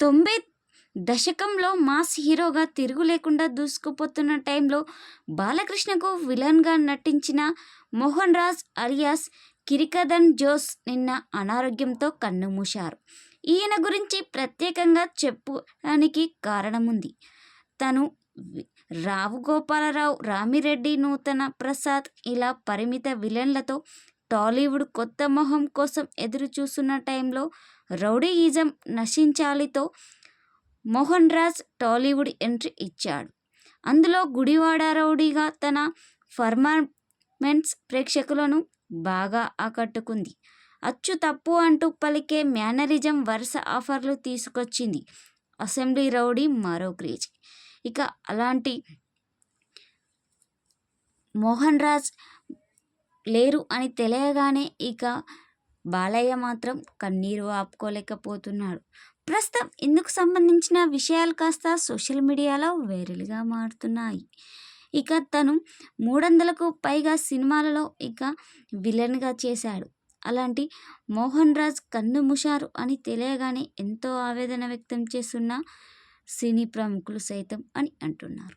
తొంభై దశకంలో మాస్ హీరోగా తిరుగు లేకుండా దూసుకుపోతున్న టైంలో బాలకృష్ణకు విలన్గా నటించిన మోహన్ రాజ్ అలియాస్ కిరికదన్ జోస్ నిన్న అనారోగ్యంతో కన్నుమూశారు ఈయన గురించి ప్రత్యేకంగా చెప్పడానికి కారణముంది. తను రావు గోపాలరావు రామిరెడ్డి నూతన ప్రసాద్ ఇలా పరిమిత విలన్లతో టాలీవుడ్ కొత్త మొహం కోసం ఎదురు చూస్తున్న టైంలో రౌడీయిజం నశించాలితో మోహన్ రాజ్ టాలీవుడ్ ఎంట్రీ ఇచ్చాడు. అందులో గుడివాడ రౌడీగా తన పర్ఫార్మెన్స్ ప్రేక్షకులను బాగా ఆకట్టుకుంది. అచ్చు తప్పు అంటూ పలికే మేనరిజం వరుస ఆఫర్లు తీసుకొచ్చింది. అసెంబ్లీ రౌడీ మరో క్రేజ్. ఇక అలాంటి మోహన్ రాజ్ లేరు అని తెలియగానే ఇక బాలయ్య మాత్రం కన్నీరు ఆపుకోలేకపోతున్నాడు. ప్రస్తుతం ఇందుకు సంబంధించిన విషయాలు కాస్త సోషల్ మీడియాలో వైరల్గా మారుతున్నాయి. ఇక తను మూడొందలకు పైగా సినిమాలలో ఇక విలన్గా చేశాడు. అలాంటి మోహన్ రాజ్ కన్ను ముషారు అని తెలియగానే ఎంతో ఆవేదన వ్యక్తం చేస్తున్న సినీ ప్రముఖులు సైతం అని అంటున్నారు.